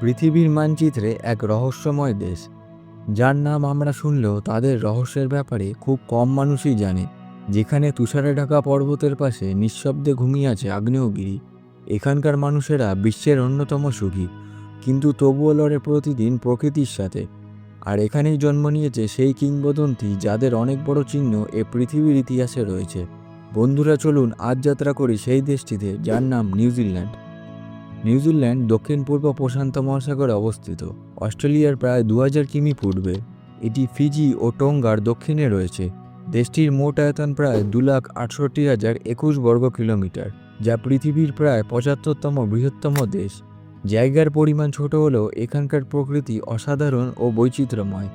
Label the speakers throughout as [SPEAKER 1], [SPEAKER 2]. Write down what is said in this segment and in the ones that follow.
[SPEAKER 1] পৃথিবীর মানচিত্রে এক রহস্যময় দেশ। যার নাম আমরা শুনলেও তাদের রহস্যের ব্যাপারে খুব কম মানুষই জানে। যেখানে তুষারে ঢাকা পর্বতের পাশে নিঃশব্দে ঘুমিয়ে আছে আগ্নেয়গিরি। এখানকার মানুষেরা বিশ্বের অন্যতম সুখী। কিন্তু তবুও লড়ে প্রতিদিন প্রকৃতির সাথে। আর এখানেই জন্ম নিয়েছে সেই কিংবদন্তি যাদের অনেক বড় চিহ্ন এ পৃথিবীর ইতিহাসে রয়েছে। বন্ধুরা, চলুন আজ যাত্রা করি সেই দেশটিতে যার নাম নিউজিল্যান্ড। নিউজিল্যান্ড দক্ষিণ পূর্ব প্রশান্ত মহাসাগরে অবস্থিত। অস্ট্রেলিয়ার প্রায় দু হাজার কিমি পূর্বে, এটি ফিজি ও টোঙ্গার দক্ষিণে রয়েছে। দেশটির মোট আয়তন প্রায় দু লাখ আটষট্টি হাজার একুশ বর্গ কিলোমিটার, যা পৃথিবীর প্রায় পঁচাত্তরতম বৃহত্তম দেশ। জায়গার পরিমাণ ছোট হলেও এখানকার প্রকৃতি অসাধারণ ও বৈচিত্র্যময়।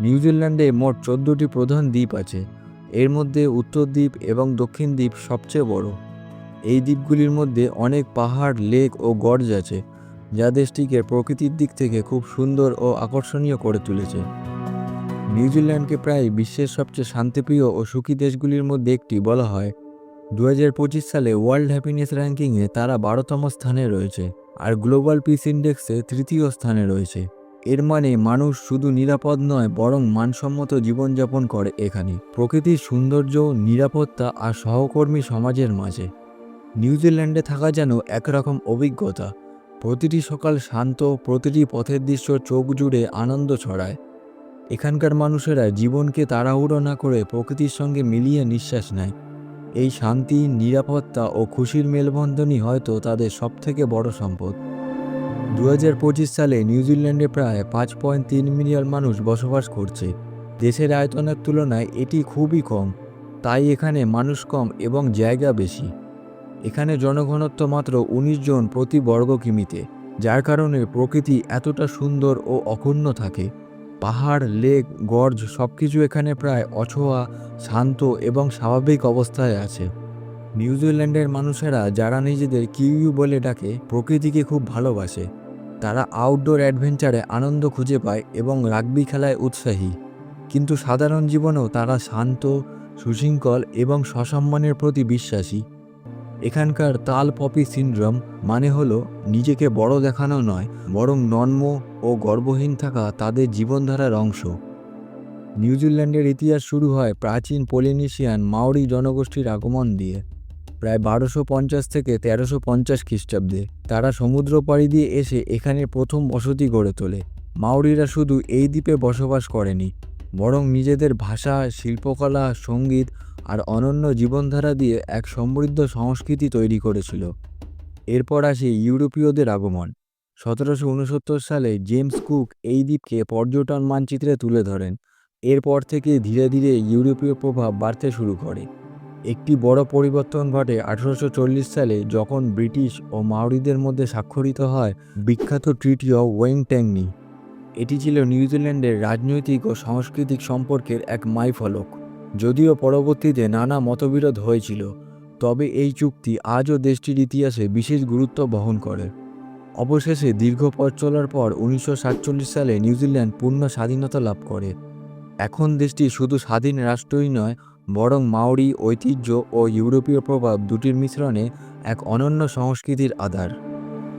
[SPEAKER 1] নিউজিল্যান্ডে মোট চোদ্দোটি প্রধান দ্বীপ আছে। এর মধ্যে উত্তর দ্বীপ এবং দক্ষিণ দ্বীপ সবচেয়ে বড়। এই দ্বীপগুলির মধ্যে অনেক পাহাড়, লেক ও গর্জ আছে, যা দেশটিকে প্রকৃতির দিক থেকে খুব সুন্দর ও আকর্ষণীয় করে তুলেছে। নিউজিল্যান্ডকে প্রায় বিশ্বের সবচেয়ে শান্তিপ্রিয় ও সুখী দেশগুলির মধ্যে একটি বলা হয়। দু হাজার পঁচিশ সালে ওয়ার্ল্ড হ্যাপিনেস র্যাঙ্কিংয়ে তারা বারোতম স্থানে রয়েছে আর গ্লোবাল পিস ইন্ডেক্সে তৃতীয় স্থানে রয়েছে। এর মানে মানুষ শুধু নিরাপদ নয়, বরং মানসম্মত জীবনযাপন করে এখানে। প্রকৃতির সৌন্দর্য, নিরাপত্তা আর সহকর্মী সমাজের মাঝে। নিউজিল্যান্ডে থাকা যেন একরকম অভিজ্ঞতা। প্রতিটি সকাল শান্ত, প্রতিটি পথের দৃশ্য চোখ জুড়ে আনন্দ ছড়ায়। এখানকার মানুষেরা জীবনকে তাড়াহুড়ো না করে প্রকৃতির সঙ্গে মিলিয়ে নিঃশ্বাস নেয়। এই শান্তি, নিরাপত্তা ও খুশির মেলবন্ধনই হয়তো তাদের সবথেকে বড় সম্পদ। দু হাজার পঁচিশ সালে নিউজিল্যান্ডে প্রায় পাঁচ পয়েন্ট তিন মিলিয়ন মানুষ বসবাস করছে। দেশের আয়তনের তুলনায় এটি খুবই কম। তাই এখানে মানুষ কম এবং জায়গা বেশি। এখানে জনঘনত্ব মাত্র উনিশ জন প্রতি বর্গ কিমিতে, যার কারণে প্রকৃতি এতটা সুন্দর ও অক্ষুণ্ণ থাকে। পাহাড়, লেক, গর্জ সব কিছু এখানে প্রায় অছোয়া, শান্ত এবং স্বাভাবিক অবস্থায় আছে। নিউজিল্যান্ডের মানুষেরা, যারা নিজেদের কিউইউ বলে ডাকে, প্রকৃতিকে খুব ভালোবাসে। তারা আউটডোর অ্যাডভেঞ্চারে আনন্দ খুঁজে পায় এবং রাগবি খেলায় উৎসাহী। কিন্তু সাধারণ জীবনেও তারা শান্ত, সুশৃঙ্খল এবং সসম্মানের প্রতি বিশ্বাসী। এখানকার তাল পপি সিনড্রোম মানে হলো নিজেকে বড় দেখানো নয়, বরং নন্ম ও গর্বহীন থাকা তাদের জীবনধারার অংশ। নিউজিল্যান্ডের ইতিহাস শুরু হয় প্রাচীন পলিনেশিয়ান মাওরি জনগোষ্ঠীর আগমন দিয়ে। প্রায় বারোশো পঞ্চাশ থেকে তেরোশো পঞ্চাশ খ্রিস্টাব্দে তারা সমুদ্র পাড়ি দিয়ে এসে এখানে প্রথম বসতি গড়ে তোলে। মাওরিরা শুধু এই দ্বীপে বসবাস করেনি বরং নিজেদের ভাষা, শিল্পকলা, সংগীত আর অনন্য জীবনধারা দিয়ে এক সমৃদ্ধ সংস্কৃতি তৈরি করেছিল। এরপর আসে ইউরোপীয়দের আগমন। সতেরোশো উনসত্তর সালে জেমস কুক এই দ্বীপকে পর্যটন মানচিত্রে তুলে ধরেন। এরপর থেকে ধীরে ধীরে ইউরোপীয় প্রভাব বাড়তে শুরু করে। একটি বড় পরিবর্তন ঘটে আঠারোশো চল্লিশ সালে যখন ব্রিটিশ ও মাওরিদের মধ্যে স্বাক্ষরিত হয় বিখ্যাত ট্রিটি অফ ওয়েংট্যাংনি। এটি ছিল নিউজিল্যান্ডের রাজনৈতিক ও সাংস্কৃতিক সম্পর্কের এক মাইফলক। যদিও পরবর্তীতে নানা মতবিরোধ হয়েছিল, তবে এই চুক্তি আজও দেশটির ইতিহাসে বিশেষ গুরুত্ব বহন করে। অবশেষে দীর্ঘ পথ চলার পর উনিশশো সাতচল্লিশ সালে নিউজিল্যান্ড পূর্ণ স্বাধীনতা লাভ করে। এখন দেশটি শুধু স্বাধীন রাষ্ট্রই নয়, বরং মাওরি, ঐতিহ্য ও ইউরোপীয় প্রভাব দুটির মিশ্রণে এক অনন্য সংস্কৃতির আধার।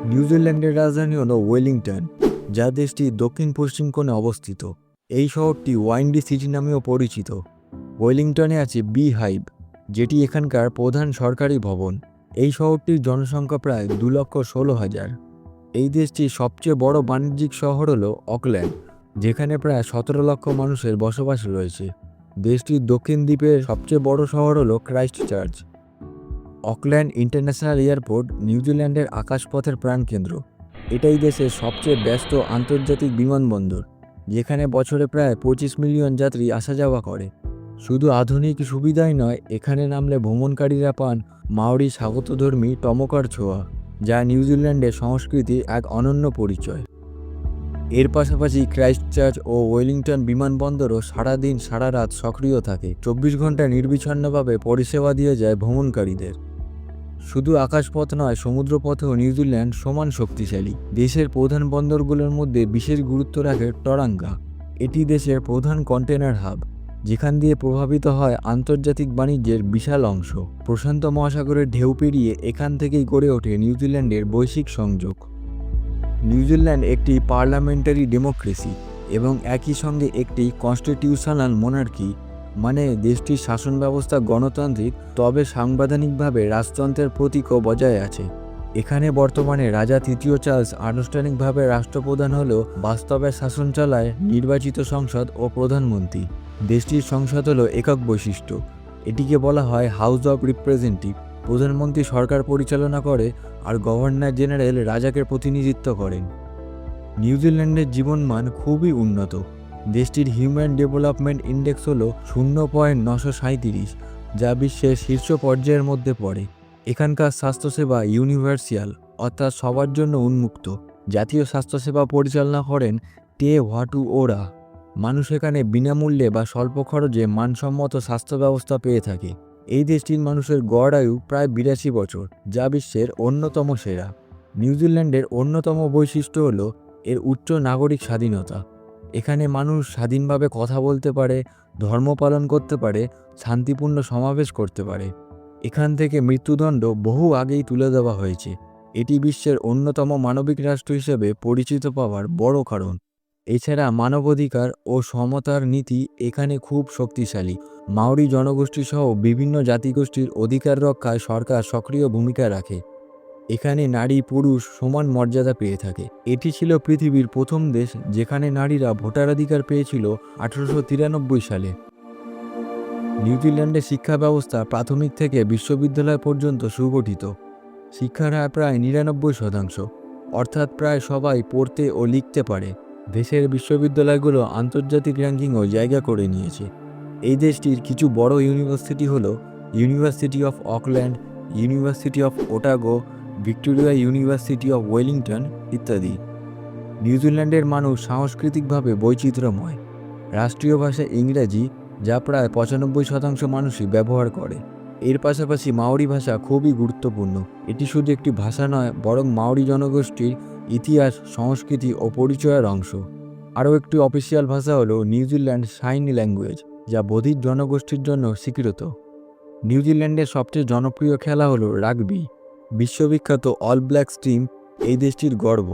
[SPEAKER 1] নিউজিল্যান্ডের রাজধানী হল ওয়েলিংটন। যা দেশটির দক্ষিণ পশ্চিম কোণে অবস্থিত। এই শহরটি ওয়াইন্ডি সিটি নামেও পরিচিত। ওয়েলিংটনে আছে বি হাইভ, যেটি এখানকার প্রধান সরকারি ভবন। এই শহরটির জনসংখ্যা প্রায় দু লক্ষ ষোলো হাজার। এই দেশটির সবচেয়ে বড় বাণিজ্যিক শহর হল অকল্যান্ড, যেখানে প্রায় সতেরো লক্ষ মানুষের বসবাস রয়েছে। দেশটির দক্ষিণ দ্বীপের সবচেয়ে বড় শহর হল Christchurch. Auckland International Airport নিউজিল্যান্ডের আকাশপথের প্রাণকেন্দ্র। এটাই দেশের সবচেয়ে ব্যস্ত আন্তর্জাতিক বিমানবন্দর, যেখানে বছরে প্রায় পঁচিশ মিলিয়ন যাত্রী আসা যাওয়া করে। শুধু আধুনিক সুবিধাই নয়, এখানে নামলে ভ্রমণকারীরা পান মাওরি স্বাগতধর্মী টমকার ছোঁয়া, যা নিউজিল্যান্ডের সংস্কৃতির এক অনন্য পরিচয়। এর পাশাপাশি ক্রাইস্ট চার্চ ও ওয়েলিংটন বিমানবন্দরও সারাদিন সারা রাত সক্রিয় থাকে। চব্বিশ ঘণ্টা নির্বিচ্ছিন্নভাবে পরিষেবা দিয়ে যায় ভ্রমণকারীদের। শুধু আকাশপথ নয়, সমুদ্রপথেও নিউজিল্যান্ড সমান শক্তিশালী। দেশের প্রধান বন্দরগুলোর মধ্যে বিশেষ গুরুত্ব রাখে টরাঙ্গা। এটি দেশের প্রধান কন্টেনার হাব, যেখান দিয়ে প্রভাবিত হয় আন্তর্জাতিক বাণিজ্যের বিশাল অংশ। প্রশান্ত মহাসাগরের ঢেউ পেরিয়ে এখান থেকেই গড়ে ওঠে নিউজিল্যান্ডের বৈশ্বিক সংযোগ। নিউজিল্যান্ড একটি পার্লামেন্টারি ডেমোক্রেসি এবং একই সঙ্গে একটি কনস্টিটিউশনাল মোনার্কি। মানে দেশটির শাসন ব্যবস্থা গণতান্ত্রিক, তবে সাংবিধানিকভাবে রাজতন্ত্রের প্রতীকও বজায় আছে। এখানে বর্তমানে রাজা তৃতীয় চার্লস আনুষ্ঠানিকভাবে রাষ্ট্রপ্রধান হলেও বাস্তবে শাসন চালায় নির্বাচিত সংসদ ও প্রধানমন্ত্রী। দেশটির সংসদ হলো একক বৈশিষ্ট্য। এটিকে বলা হয় হাউস অব রিপ্রেজেন্টেটিভ প্রধানমন্ত্রী সরকার পরিচালনা করে আর গভর্নর জেনারেল রাজাকে প্রতিনিধিত্ব করেন। নিউজিল্যান্ডের জীবনমান খুবই উন্নত। দেশটির হিউম্যান ডেভেলপমেন্ট ইন্ডেক্স হলো শূন্য পয়েন্ট নশো সাঁইত্রিশ, যা বিশ্বের শীর্ষ পর্যায়ের মধ্যে পড়ে। এখানকার স্বাস্থ্যসেবা ইউনিভার্সিয়াল, অর্থাৎ সবার জন্য উন্মুক্ত। জাতীয় স্বাস্থ্যসেবা পরিচালনা করেন টে হোয়াটু ওরা মানুষ এখানে বিনামূল্যে বা স্বল্প খরচে মানসম্মত স্বাস্থ্য ব্যবস্থা পেয়ে থাকে। এই দেশটির মানুষের গড় আয়ু প্রায় বিরাশি বছর, যা বিশ্বের অন্যতম সেরা। নিউজিল্যান্ডের অন্যতম বৈশিষ্ট্য হল এর উচ্চ নাগরিক স্বাধীনতা। এখানে মানুষ স্বাধীনভাবে কথা বলতে পারে, ধর্ম পালন করতে পারে, শান্তিপূর্ণ সমাবেশ করতে পারে। এখান থেকে মৃত্যুদণ্ড বহু আগেই তুলে দেওয়া হয়েছে। এটি বিশ্বের অন্যতম মানবিক রাষ্ট্র হিসেবে পরিচিত পাওয়ার বড় কারণ। এছাড়া মানবাধিকার ও সমতার নীতি এখানে খুব শক্তিশালী। মাওরি জনগোষ্ঠী সহ বিভিন্ন জাতিগোষ্ঠীর অধিকার রক্ষায় সরকার সক্রিয় ভূমিকা রাখে। এখানে নারী পুরুষ সমান মর্যাদা পেয়ে থাকে। এটি ছিল পৃথিবীর প্রথম দেশ যেখানে নারীরা ভোটাধিকার পেয়েছিল আঠারোশো তিরানব্বই সালে। নিউজিল্যান্ডের শিক্ষা ব্যবস্থা প্রাথমিক থেকে বিশ্ববিদ্যালয় পর্যন্ত সুগঠিত। শিক্ষার হার প্রায় নিরানব্বই শতাংশ। অর্থাৎ প্রায় সবাই পড়তে ও লিখতে পারে। দেশের বিশ্ববিদ্যালয়গুলো আন্তর্জাতিক র্যাঙ্কিংও জায়গা করে নিয়েছে। এই দেশটির কিছু বড় ইউনিভার্সিটি হল, University of Auckland, University of Otago Victoria University of Wellington ইত্যাদি। নিউজিল্যান্ডের মানুষ সাংস্কৃতিকভাবে বৈচিত্র্যময়। রাষ্ট্রীয় ভাষা ইংরাজি, যা প্রায় পঁচানব্বই শতাংশ মানুষই ব্যবহার করে। এর পাশাপাশি মাওরি ভাষা খুবই গুরুত্বপূর্ণ। এটি শুধু একটি ভাষা নয়, বরং মাওরি জনগোষ্ঠীর ইতিহাস, সংস্কৃতি ও পরিচয়ের অংশ। আরও একটি অফিসিয়াল ভাষা হলো নিউজিল্যান্ড সাইন ল্যাঙ্গুয়েজ, যা বধির জনগোষ্ঠীর জন্য স্বীকৃত। নিউজিল্যান্ডের সবচেয়ে জনপ্রিয় খেলা হলো রাগবি। বিশ্ববিখ্যাত অল ব্ল্যাকস টিম এই দেশটির গর্ব,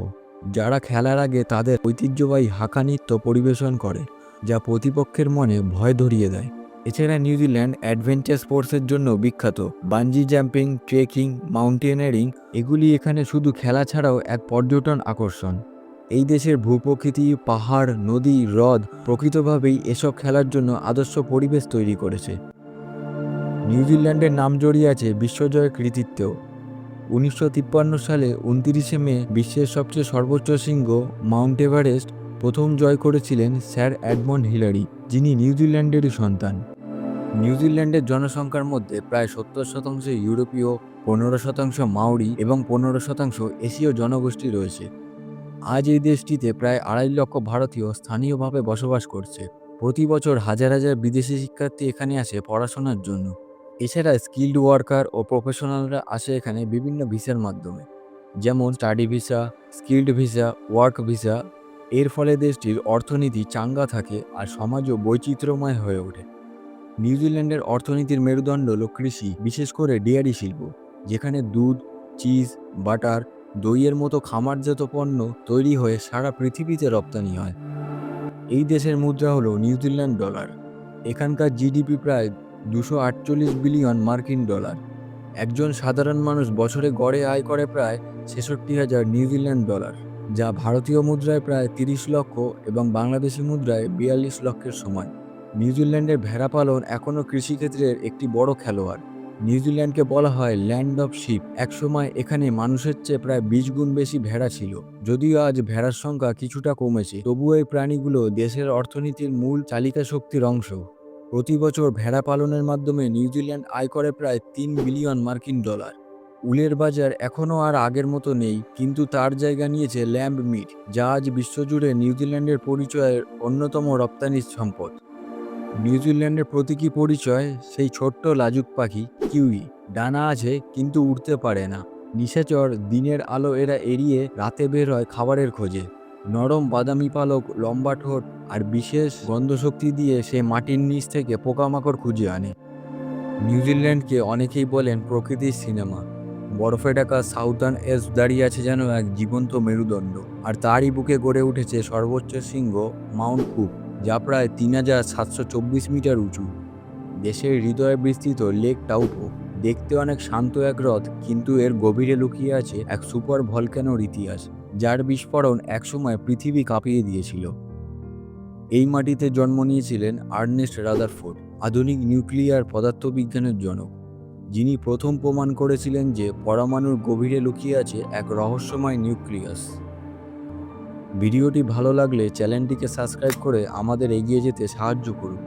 [SPEAKER 1] যারা খেলার আগে তাদের ঐতিহ্যবাহী হাঁকা নৃত্য পরিবেশন করে, যা প্রতিপক্ষের মনে ভয় ধরিয়ে দেয়। এছাড়া নিউজিল্যান্ড অ্যাডভেঞ্চার স্পোর্টসের জন্য বিখ্যাত বাঞ্জি জাম্পিং ট্রেকিং মাউন্টেনারিং এগুলি এখানে শুধু খেলা ছাড়াও এক পর্যটন আকর্ষণ। এই দেশের ভূপ্রকৃতি, পাহাড়, নদী, হ্রদ প্রকৃতভাবেই এসব খেলার জন্য আদর্শ পরিবেশ তৈরি করেছে। নিউজিল্যান্ডের নাম জড়িয়ে আছে বিশ্বজয়ের কৃতিত্বেও। উনিশশো তিপ্পান্ন সালে উনতিরিশে মে বিশ্বের সবচেয়ে সর্বোচ্চ শৃঙ্গ মাউন্ট এভারেস্ট প্রথম জয় করেছিলেন স্যার অ্যাডমন্ড হিলারি, যিনি নিউজিল্যান্ডেরই সন্তান। নিউজিল্যান্ডের জনসংখ্যার মধ্যে প্রায় সত্তর শতাংশ ইউরোপীয়, পনেরো শতাংশ মাওরি এবং পনেরো শতাংশ এশীয় জনগোষ্ঠী রয়েছে। আজ এই দেশটিতে প্রায় আড়াই লক্ষ ভারতীয় স্থানীয়ভাবে বসবাস করছে। প্রতি বছর হাজার হাজার বিদেশি শিক্ষার্থী এখানে আসে পড়াশোনার জন্য। এছাড়া স্কিল্ড ওয়ার্কার ও প্রফেশনালরা আসে এখানে বিভিন্ন ভিসার মাধ্যমে। যেমন study visa skilled visa work visa এর ফলে দেশটির অর্থনীতি চাঙ্গা থাকে আর সমাজও বৈচিত্র্যময় হয়ে ওঠে। নিউজিল্যান্ডের অর্থনীতির মেরুদণ্ড হল কৃষি, বিশেষ করে ডেয়ারি শিল্প, যেখানে দুধ, চিজ, বাটার, দইয়ের মতো খামারজাত পণ্য তৈরি হয়ে সারা পৃথিবীতে রপ্তানি হয়। এই দেশের মুদ্রা হলো নিউজিল্যান্ড ডলার। এখানকার জিডিপি প্রায় দুশো আটচল্লিশ বিলিয়ন মার্কিন ডলার। একজন সাধারণ মানুষ বছরে গড়ে আয় করে প্রায় ছেষট্টি হাজার নিউজিল্যান্ড ডলার, যা ভারতীয় মুদ্রায় প্রায় তিরিশ লক্ষ এবং বাংলাদেশি মুদ্রায় বিয়াল্লিশ লক্ষের সমান নিউজিল্যান্ডের ভেড়া পালন এখনও কৃষিক্ষেত্রের একটি বড় খেলোয়াড়। নিউজিল্যান্ডকে বলা হয় ল্যান্ড অফ শিপ। একসময় এখানে মানুষের চেয়ে প্রায় বিশ গুণ বেশি ভেড়া ছিল। যদিও আজ ভেড়ার সংখ্যা কিছুটা কমেছে, তবুও এই প্রাণীগুলো দেশের অর্থনীতির মূল চালিকা শক্তির অংশ। প্রতি বছর ভেড়া পালনের মাধ্যমে নিউজিল্যান্ড আয় করে প্রায় তিন বিলিয়ন মার্কিন ডলার। উলের বাজার এখনও আর আগের মতো নেই, কিন্তু তার জায়গা নিয়েছে ল্যাম্ব মিট, যা আজ বিশ্বজুড়ে নিউজিল্যান্ডের পরিচয়ের অন্যতম রপ্তানি সম্পদ। নিউজিল্যান্ডের প্রতীকী পরিচয়, সেই ছোট্ট লাজুক পাখি, কিউই। ডানা আছে, কিন্তু উঠতে পারে না। নিশাচর, দিনের আলো এরা এড়িয়ে রাতে বের হয় খাবারের খোঁজে। নরম বাদামি পালক, লম্বা ঠোঁট আর বিশেষ গন্ধশক্তি দিয়ে সে মাটির নিচ থেকে পোকামাকড় খুঁজে আনে। নিউজিল্যান্ডকে অনেকেই বলেন প্রকৃতির সিনেমা। বরফে ঢাকা সাউথার্ন এস দাঁড়িয়ে আছে যেন এক জীবন্ত মেরুদণ্ড। আর তারই বুকে গড়ে উঠেছে সর্বোচ্চ শৃঙ্গ মাউন্ট কুক যা প্রায় তিন হাজার সাতশো চব্বিশ মিটার উঁচু। দেশের হৃদয়ে বিস্তৃত লেক টাউপো দেখতে অনেক শান্ত এক হ্রদ, কিন্তু এর গভীরে লুকিয়ে আছে এক সুপার ভলক্যানোর ইতিহাস। যার বিস্ফোরণ একসময় পৃথিবী কাঁপিয়ে দিয়েছিল। এই মাটিতে জন্ম নিয়েছিলেন আর্নেস্ট রাদারফোর্ড, আধুনিক নিউক্লিয়ার পদার্থবিজ্ঞানের জনক, যিনি প্রথম প্রমাণ করেছিলেন যে পরমাণুর গভীরে লুকিয়ে আছে এক রহস্যময় নিউক্লিয়াস। ভিডিওটি ভালো লাগলে চ্যানেলটিকে সাবস্ক্রাইব করে আমাদের এগিয়ে যেতে সাহায্য করুন।